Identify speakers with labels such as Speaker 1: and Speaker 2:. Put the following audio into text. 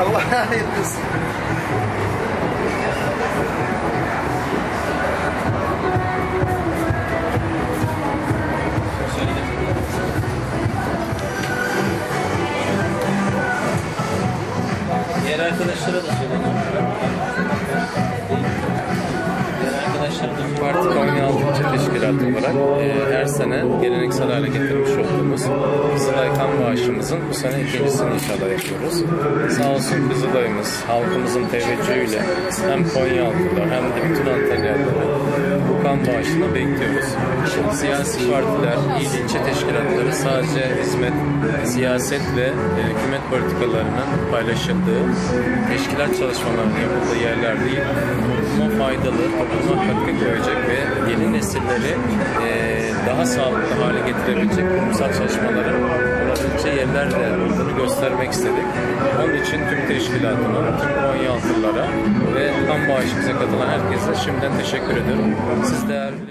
Speaker 1: Allah hayırlısı.
Speaker 2: Diğer arkadaşlara da söyledim.
Speaker 3: Parti Konya 6. Teşkilatı olarak e, her sene geleneksel hale getirmiş olduğumuz Kızılay kan bağışımızın bu sene ikincisini inşallah yapıyoruz. Sağ olsun Kızılay'ımız halkımızın teveccühüyle hem Konyalılar hem de bütün Antalyalıları kan bağışını bekliyoruz. Siyasi partiler, il ilçe teşkilatları sadece hizmet, siyaset ve e, hükümet politikalarının paylaşıldığı teşkilat çalışmalarının yapıldığı yerler değil. Topluma faydalı, topluma katkı nesilleri daha sağlıklı hale getirebilecek kurumsal çalışmaların olabileceği yerlerde olduğunu göstermek istedik. Onun için tüm teşkilatına, tüm Konyaaltılara ve kan bağışımıza katılan herkese şimdiden teşekkür ediyorum. Siz değerli